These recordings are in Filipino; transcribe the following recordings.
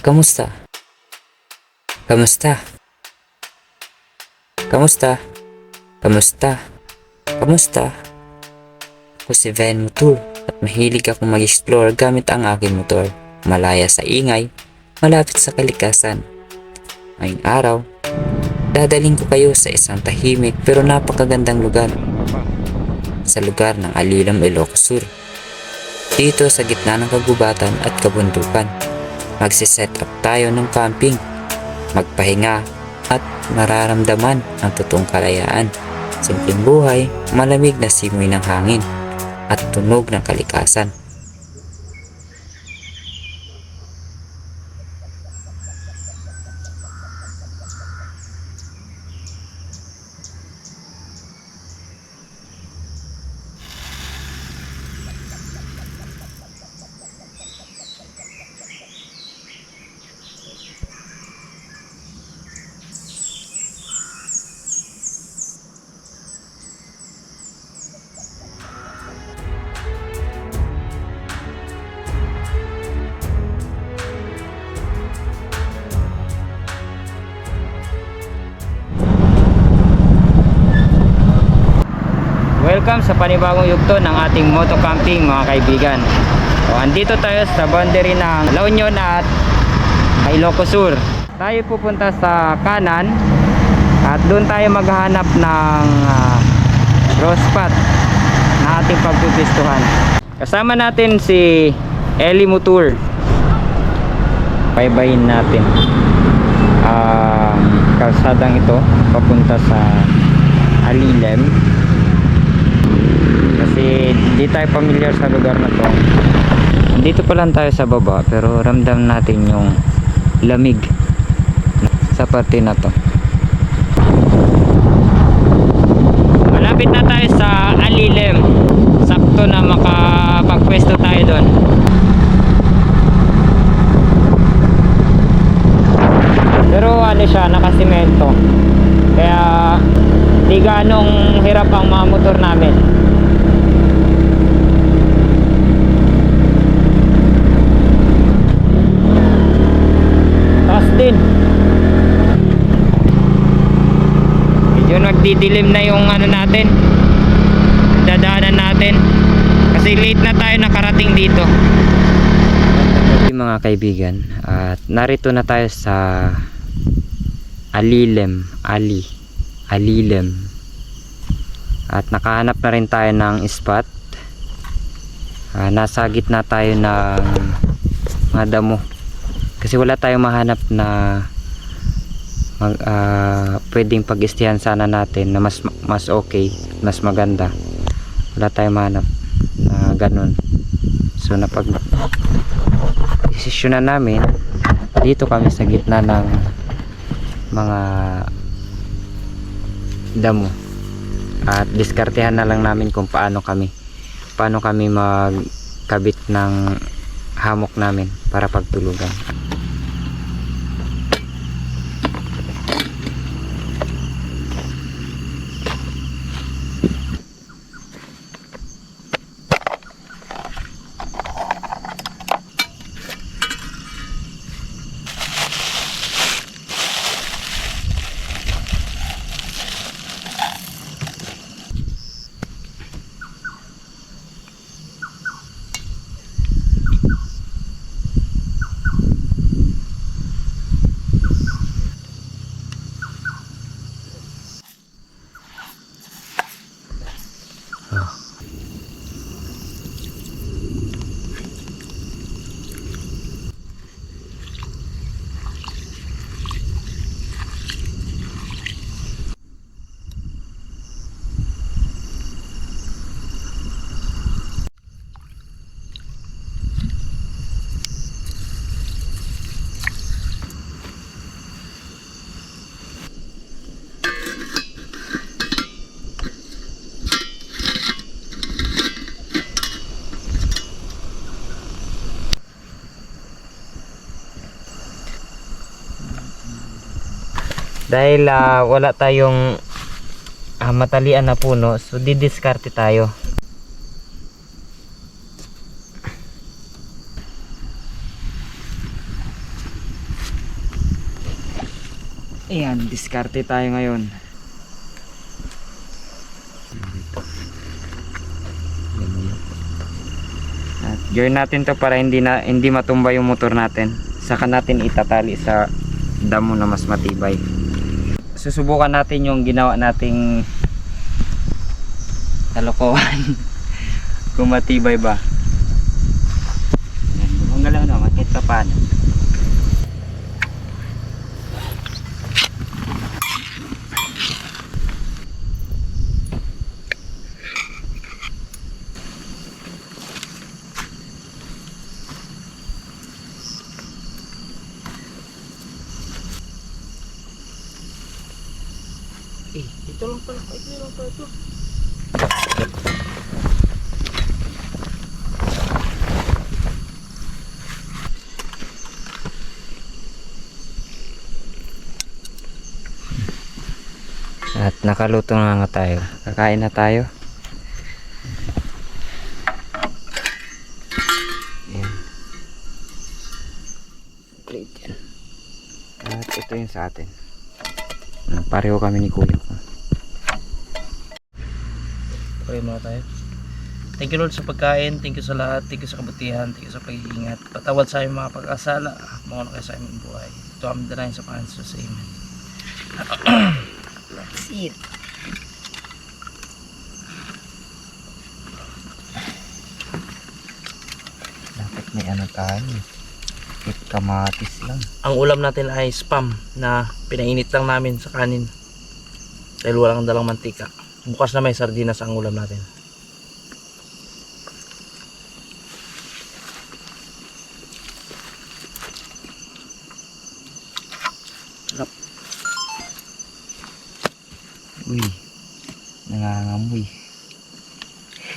Kamusta? Kamusta? Kamusta? Kamusta? Kamusta? Ako si Van Motor at mahilig akong mag-explore gamit ang aking motor. Malaya sa ingay, malapit sa kalikasan. Ngayong araw, dadaling ko kayo sa isang tahimik pero napakagandang lugar. Sa lugar ng Alilam, Ilocos Sur. Dito sa gitna ng kagubatan at kabundukan, magsiset up tayo ng camping, magpahinga at mararamdaman ang totoong kalayaan. Simpleng buhay, malamig na simoy ng hangin at tunog ng kalikasan. Sa panibagong yugto ng ating moto camping mga kaibigan. So, andito tayo sa boundary ng La Union at Ilocos Sur. Tayo pupunta sa kanan at doon tayo maghahanap ng uh, raw spot na ating pagpipistuhan. Kasama natin si Eli Mutur. Baybayin natin ang kalsadang ito papunta sa Alilem kasi di tayo familiar sa lugar na to. Dito pa lang tayo sa baba pero ramdam natin yung lamig sa parte na to. Malapit na tayo sa Alilem. Sakto na makapagpwesto tayo doon. Pero ano siya nakasimento. Kaya di ganong hirap ang mga motor namin din medyo nagdidilim na yung ano natin. Dadaanan natin. Kasi late na tayo nakarating dito. Mga kaibigan at narito na tayo sa Alilem Ali Alilem. At nakahanap na rin tayo ng spot. Ah, nasa gitna tayo ng mga damo kasi wala tayong mahanap na mag, ah, pwedeng pag-istihan sana natin na mas mas okay mas maganda. Wala tayong mahanap na ganun. So napag desisyonan namin dito kami sa gitna ng mga damo. At diskartehan na lang namin kung paano kami paano kami magkabit ng hamok namin para pagtulugan dahil ah, wala tayong ah, matalian na puno so didiskarte tayo Ayan, diskarte tayo ngayon. At gear natin to para hindi na hindi matumba yung motor natin. Saka natin itatali sa damo na mas matibay. Susubukan natin yung ginawa nating kalokohan. Kung matibay ba. Yan, gumagalaw naman kahit pa paano. Eh, ito lang pala. Ito. At nakaluto na nga tayo. Kakain na tayo. Yan. At ito yung sa atin. Pareho kami ni kuya. Pray muna tayo. Thank you Lord sa pagkain. Thank you sa lahat. Thank you sa kabutihan. Thank you sa pag-iingat. Patawad sa aming mga pagkasala. Mga kayo sa aming buhay. Ito aming dalayan sa Panginoon sa Amen. That's it. Dapat may ano tayo. Kahit kamatis lang. Ang ulam natin ay spam na pinainit lang namin sa kanin. Dahil walang dalang mantika. Bukas na may sardinas ang ulam natin. Uy. Nangangamoy.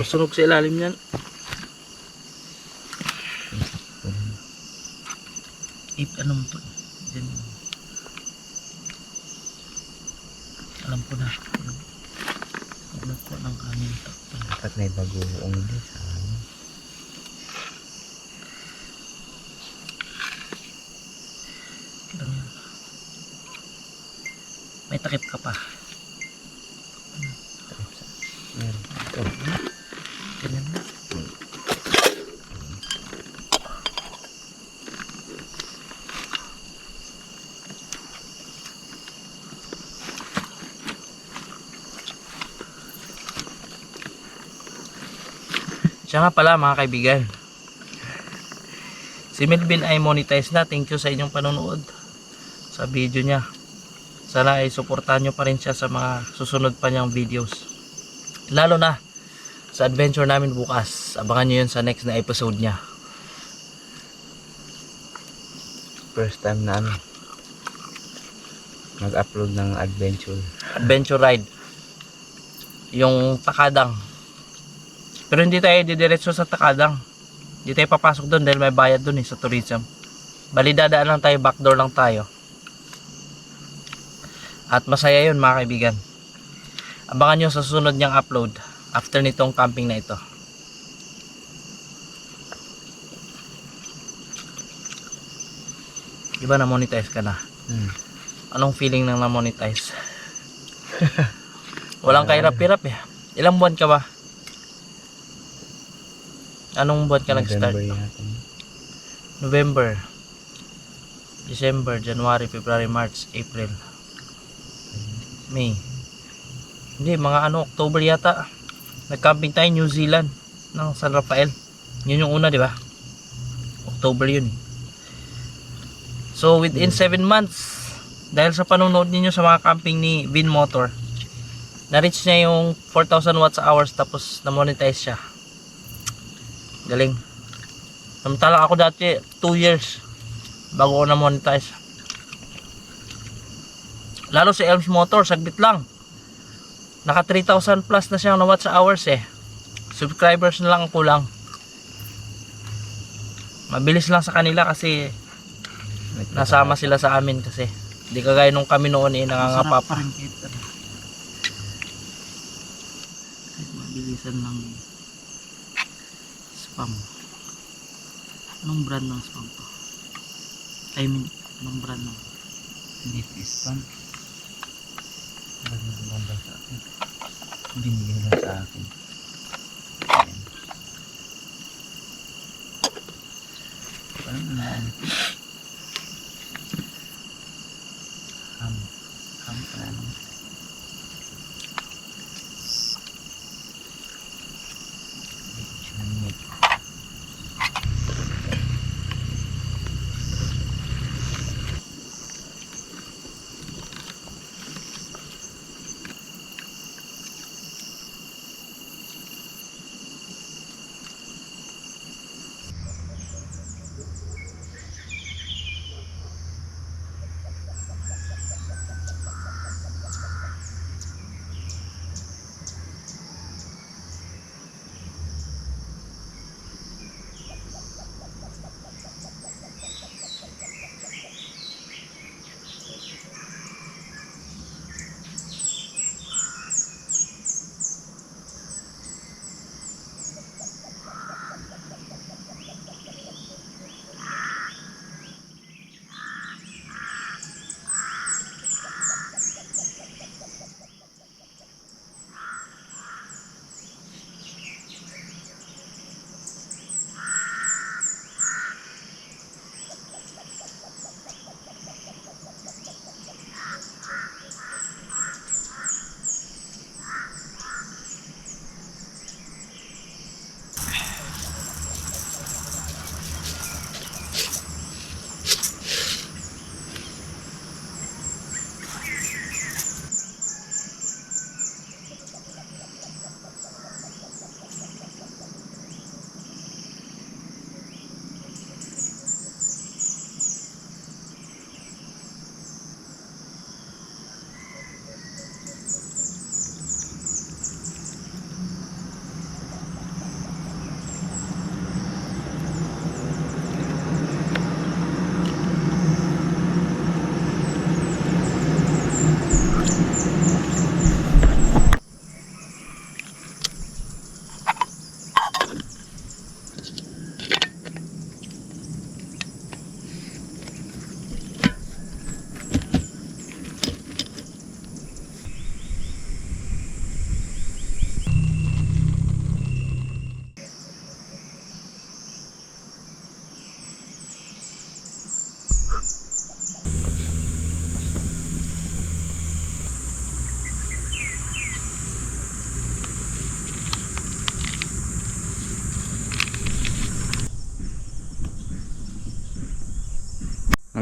Masunog sa ilalim yan. Ip, ano mo to? Diyan. Alam ko na. Ko ng kanin to. Dapat may bagoong din sa yan. May takip ka pa. Meron. Ito. Ganyan na. Siya nga pala mga kaibigan. Si Melvin ay monetize na. Thank you sa inyong panonood sa video niya. Sana ay suportahan nyo pa rin siya sa mga susunod pa niyang videos. Lalo na sa adventure namin bukas. Abangan nyo yun sa next na episode niya. First time na ano. Mag-upload ng adventure. Adventure ride. Yung Takadang. Pero hindi tayo didiretso sa Takadang. Hindi tayo papasok doon dahil may bayad doon eh sa tourism. Bali dadaan lang tayo, backdoor lang tayo. At masaya yun mga kaibigan. Abangan nyo sa susunod niyang upload after nitong camping na ito. Diba na monetize ka na? Hmm. Anong feeling ng na-monetize? Walang kahirap-hirap eh. Ilang buwan ka ba? Anong buwan ka nag-start? November December, January, February, March, April, May. Hindi, mga ano, October yata. Nag-camping tayo New Zealand ng San Rafael. Yun yung una, di ba? October yun. eh. So, within 7 months, dahil sa panonood ninyo sa mga camping ni Vin Motor, na-reach niya yung 4,000 watts hours tapos na-monetize siya. Galing. Samantala ako dati 2 years bago ko na-monetize. Lalo si Elms Motor, saglit lang. Naka 3,000 plus na siyang na watts hours eh. Subscribers na lang ang kulang. Mabilis lang sa kanila kasi nasama sila sa amin kasi. Hindi kagaya nung kami noon eh nangangapa pa. Mabilisan lang spam. Anong brand ng spam to? I mean, anong brand ng Hindi, spam. Bumabay sa akin. Binigay lang sa akin. Ayan. Parang ano.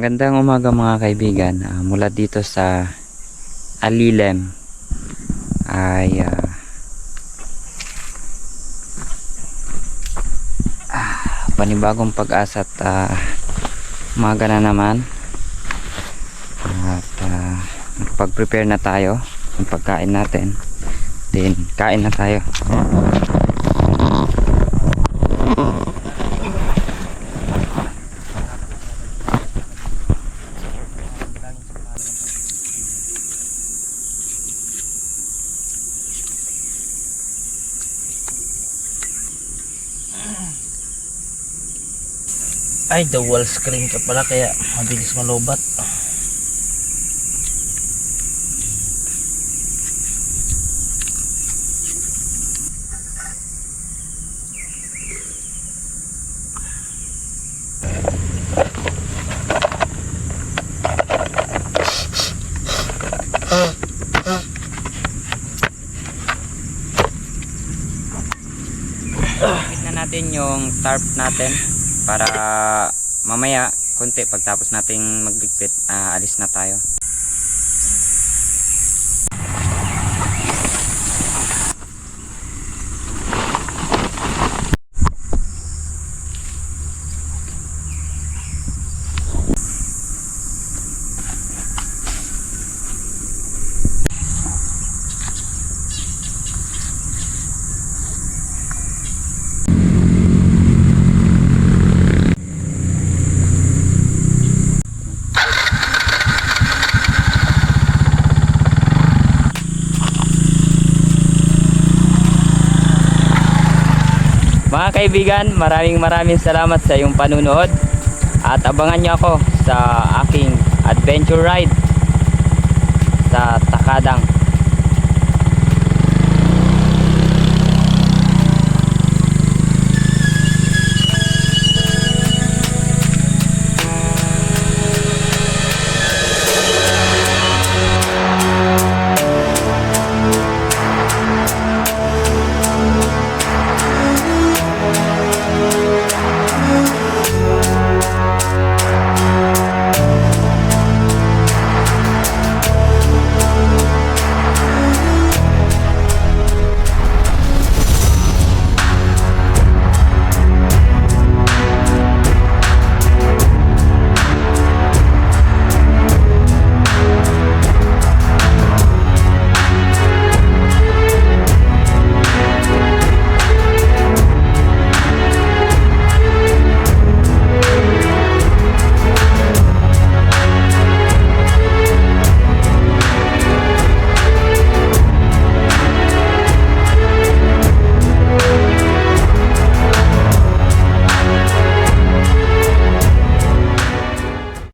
Magandang umaga mga kaibigan. Ah, mula dito sa Alilem ay ah, ah, panibagong pag-asa at ah, umaga na naman. At ah, pag-prepare na tayo ng pagkain natin. Then kain na tayo. Ay, dual screen ka pala kaya mabilis na natin yung tarp natin para mamaya konti pagtapos nating magligpit ah, alis na tayo. Kaibigan, maraming maraming salamat sa iyong panunood. At abangan niyo ako sa aking adventure ride sa Takadang